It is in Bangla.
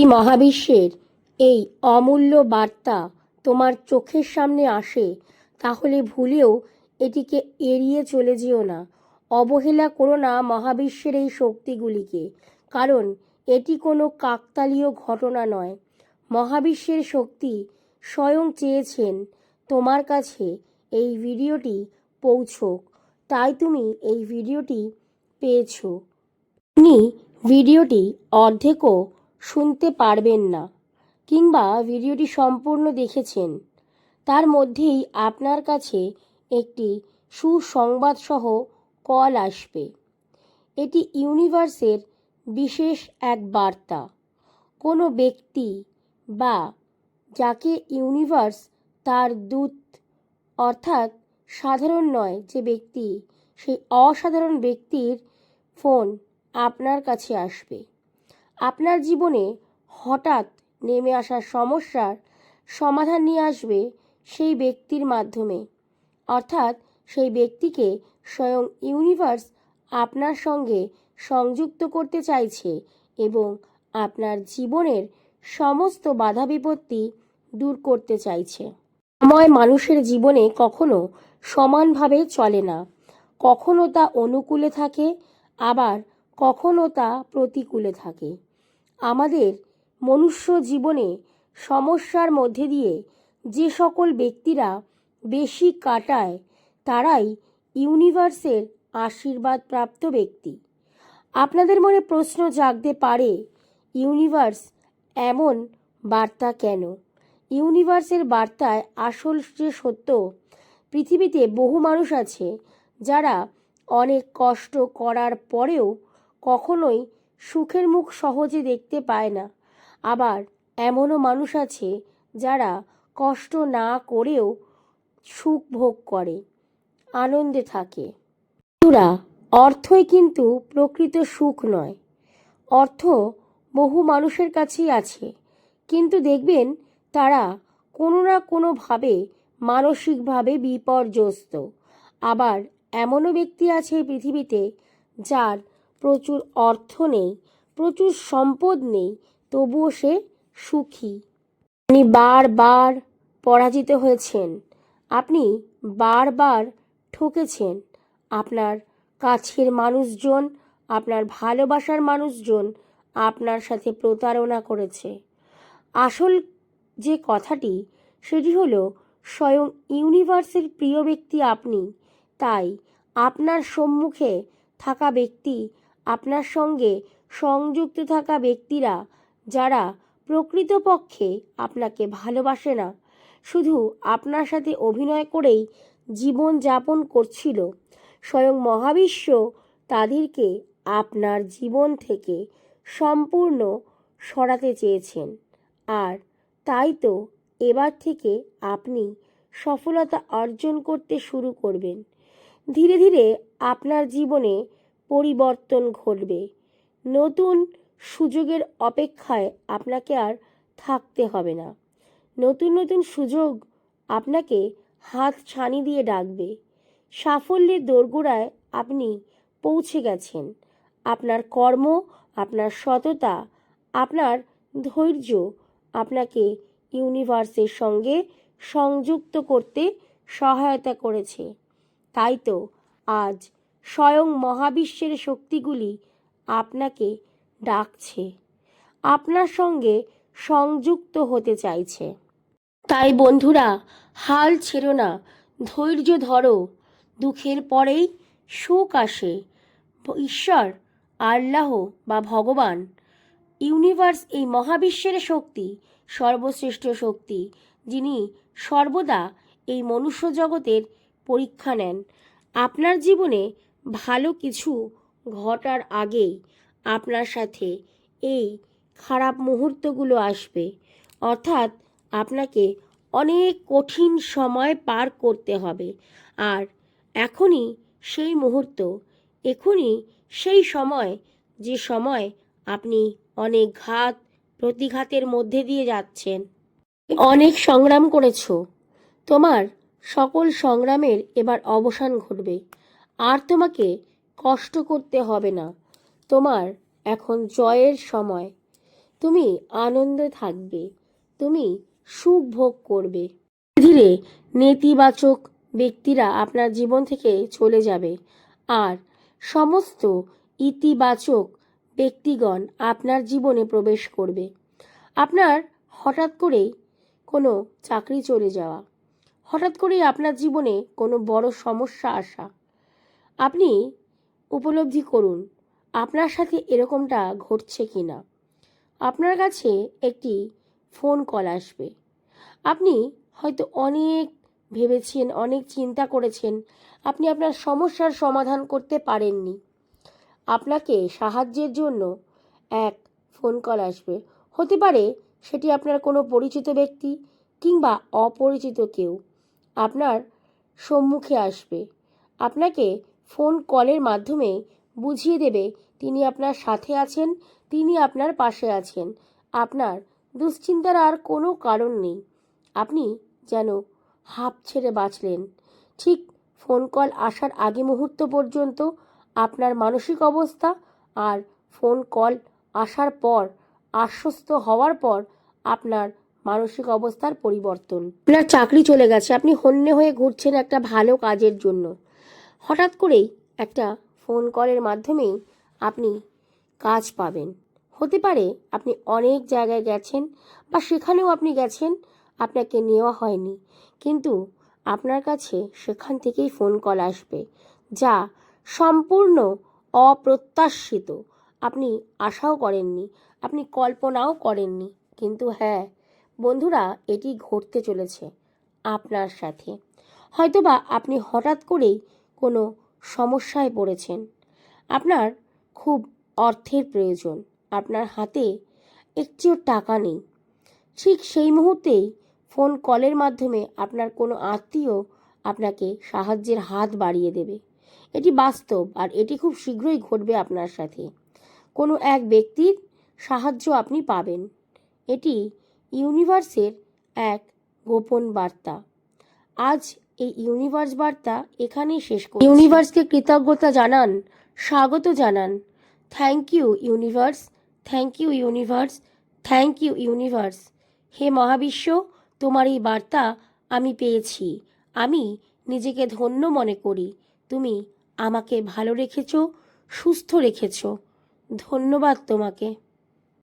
এই মহাবিশ্বের এই অমূল্য বার্তা তোমার চোখের সামনে আসে, তাহলে ভুলেও এটিকে এড়িয়ে চলে যেও না। অবহেলা করো না মহাবিশ্বের এই শক্তিগুলিকে, কারণ এটি কোনো কাকতালীয় ঘটনা নয়। মহাবিশ্বের শক্তি স্বয়ং চেয়েছেন তোমার কাছে এই ভিডিওটি পৌঁছোক, তাই তুমি এই ভিডিওটি পেয়েছ। আপনি ভিডিওটি অর্ধেকও শুনতে পারবেন না, কিংবা ভিডিওটি সম্পূর্ণ দেখেছেন। তার মধ্যেই আপনার কাছে একটি সুসংবাদসহ কল আসবে। এটি ইউনিভার্সের বিশেষ এক বার্তা। কোনো ব্যক্তি বা যাকে ইউনিভার্স তার দূত, অর্থাৎ সাধারণ নয় যে ব্যক্তি, সেই অসাধারণ ব্যক্তির ফোন আপনার কাছে আসবে। আপনার জীবনে হঠাৎ নেমে আসা সমস্যার সমাধান নিয়ে আসবে সেই ব্যক্তির মাধ্যমে। অর্থাৎ সেই ব্যক্তিকে স্বয়ং ইউনিভার্স আপনার সঙ্গে সংযুক্ত করতে চাইছে এবং আপনার জীবনের সমস্ত বাধা বিপত্তি দূর করতে চাইছে। সময় মানুষের জীবনে কখনো সমানভাবে চলে না। কখনো তা অনুকূলে থাকে, আবার কখনো তা প্রতিকূলে থাকে। আমাদের মনুষ্য জীবনে সমস্যার মধ্যে দিয়ে যে সকল ব্যক্তিরা বেশি কাটায়, তারাই ইউনিভার্সের আশীর্বাদ প্রাপ্ত ব্যক্তি। আপনাদের মনে প্রশ্ন জাগতে পারে, ইউনিভার্স এমন বার্তা কেন? ইউনিভার্সের বার্তায় আসল যে সত্য, পৃথিবীতে বহু মানুষ আছে যারা অনেক কষ্ট করার পরেও কখনোই সুখের মুখ সহজে দেখতে পায় না। আবার এমনও মানুষ আছে যারা কষ্ট না করেও সুখ ভোগ করে, আনন্দে থাকে। বন্ধুরা, অর্থই কিন্তু প্রকৃত সুখ নয়। অর্থ বহু মানুষের কাছেই আছে। কিন্তু দেখবেন তারা কোনো না কোনোভাবে মানসিকভাবে বিপর্যস্ত। আবার এমনও ব্যক্তি আছে পৃথিবীতে যার প্রচুর অর্থ নেই, প্রচুর সম্পদ নেই, তবুও সে সুখী। আপনি বারবার পরাজিত হয়েছেন। আপনি বারবার ঠকেছেন। আপনার কাছের মানুষজন, আপনার ভালোবাসার মানুষজন আপনার সাথে প্রতারণা করেছে। আসল যে কথাটি, সেটি হলো, স্বয়ং ইউনিভার্সের প্রিয় ব্যক্তি আপনি, তাই আপনার সম্মুখে থাকা ব্যক্তি আপনার সঙ্গে সংযুক্ত থাকা ব্যক্তিরা যারা প্রকৃতপক্ষে আপনাকে ভালোবাসে না, শুধু আপনার সাথে অভিনয় করেই জীবন যাপন করছিল, স্বয়ং মহাবিশ্ব তাদেরকে আপনার জীবন থেকে সম্পূর্ণ সরাতে চেয়েছেন। আর তাই তো এবার থেকে আপনি সফলতা অর্জন করতে শুরু করবেন। ধীরে ধীরে আপনার জীবনে পরিবর্তন ঘটবে। নতুন সুযোগের অপেক্ষায় আপনাকে আর থাকতে হবে না। নতুন নতুন সুযোগ আপনাকে হাত ছানি দিয়ে ডাকবে। সাফল্যের দোরগোড়ায় আপনি পৌঁছে গেছেন। আপনার কর্ম, আপনার সততা, আপনার ধৈর্য আপনাকে ইউনিভার্সের সঙ্গে সংযুক্ত করতে সহায়তা করেছে। তাই তো আজ স্বয়ং মহাবিশ্বের শক্তিগুলি আপনাকে ডাকছে। আপনার সঙ্গে সংযুক্ত হতে চাইছে। তাই বন্ধুরা, হাল ছেড়ো না, ধৈর্য ধরো। দুঃখের পরেই সুখ আসে। ঈশ্বর, আল্লাহ বা ভগবান, ইউনিভার্স এই মহাবিশ্বের শক্তি, সর্বশ্রেষ্ঠ শক্তি, যিনি সর্বদা এই মনুষ্য জগতের পরীক্ষা নেন। আপনার জীবনে ভালো কিছু ঘটার আগেই আপনার সাথে এই খারাপ মুহূর্তগুলো আসবে। অর্থাৎ আপনাকে অনেক কঠিন সময় পার করতে হবে। আর এখনই সেই মুহূর্ত, এখনই সেই সময়, যে সময় আপনি অনেক ঘাত, প্রতিঘাতের মধ্যে দিয়ে যাচ্ছেন। অনেক সংগ্রাম করেছ। তোমার সকল সংগ্রামের এবার অবসান ঘটবে। আর তোমাকে কষ্ট করতে হবে না। তোমার এখন জয়ের সময়। তুমি আনন্দে থাকবে। তুমি সুখ ভোগ করবে। ধীরে নেতিবাচক ব্যক্তিরা আপনার জীবন থেকে চলে যাবে। আর সমস্ত ইতিবাচক ব্যক্তিগণ আপনার জীবনে প্রবেশ করবে। আপনার হঠাৎ করেই কোনো চাকরি চলে যাওয়া। হঠাৎ করেই আপনার জীবনে কোনো বড় সমস্যা আসা। আপনি উপলব্ধি করুন, আপনার সাথে এরকমটা ঘটছে কি না। আপনার কাছে একটি ফোন কল আসবে। আপনি হয়তো অনেক ভেবেছেন, অনেক চিন্তা করেছেন, আপনি আপনার সমস্যার সমাধান করতে পারেননি। আপনাকে সাহায্যের জন্য এক ফোন কল আসবে। হতে পারে সেটি আপনার কোনো পরিচিত ব্যক্তি কিংবা অপরিচিত কেউ আপনার সম্মুখে আসবে। আপনাকে ফোন কলের মাধ্যমে বুঝিয়ে দেবে, তিনি আপনার সাথে আছেন, তিনি আপনার পাশে আছেন। আপনার দুশ্চিন্তার আর কোনো কারণ নেই। আপনি যেন হাঁপ ছেড়ে বাঁচলেন। ঠিক ফোন কল আসার আগে মুহূর্ত পর্যন্ত আপনার মানসিক অবস্থা আর ফোন কল আসার পর, আশ্বস্ত হওয়ার পর আপনার মানসিক অবস্থার পরিবর্তন। আপনার চাকরি চলে গেছে। আপনি হন্যে হয়ে ঘুরছেন একটা ভালো কাজের জন্য। হঠাৎ করেই একটা ফোন কলের মাধ্যমেই আপনি কাজ পাবেন। হতে পারে আপনি অনেক জায়গায় গেছেন বা সেখানেও আপনি গেছেন, আপনাকে নেওয়া হয়নি। কিন্তু আপনার কাছে সেখান থেকেই ফোন কল আসবে, যা সম্পূর্ণ অপ্রত্যাশিত। আপনি আশাও করেননি, আপনি কল্পনাও করেননি, কিন্তু হ্যাঁ বন্ধুরা, এটি ঘটতে চলেছে আপনার সাথে। হয়তোবা আপনি হঠাৎ করেই কোনো সমস্যায় পড়েছেন। আপনার খুব অর্থের প্রয়োজন। আপনার হাতে একটিও টাকা নেই। ঠিক সেই মুহূর্তেই ফোন কলের মাধ্যমে আপনার কোনো আত্মীয় আপনাকে সাহায্যের হাত বাড়িয়ে দেবে। এটি বাস্তব আর এটি খুব শীঘ্রই ঘটবে আপনার সাথে। কোনো এক ব্যক্তির সাহায্য আপনি পাবেন। এটি ইউনিভার্সের এক গোপন বার্তা। আজ এই ইউনিভার্স বার্তা এখানেই শেষ করি ইউনিভার্সকে কৃতজ্ঞতা জানান, স্বাগত জানান। Thank you universe thank you universe thank you universe হে মহাবিশ্ব, তোমার এই বার্তা আমি পেয়েছি। আমি নিজেকে ধন্য মনে করি। তুমি আমাকে ভালো রেখেছ, সুস্থ রেখেছ। ধন্যবাদ তোমাকে।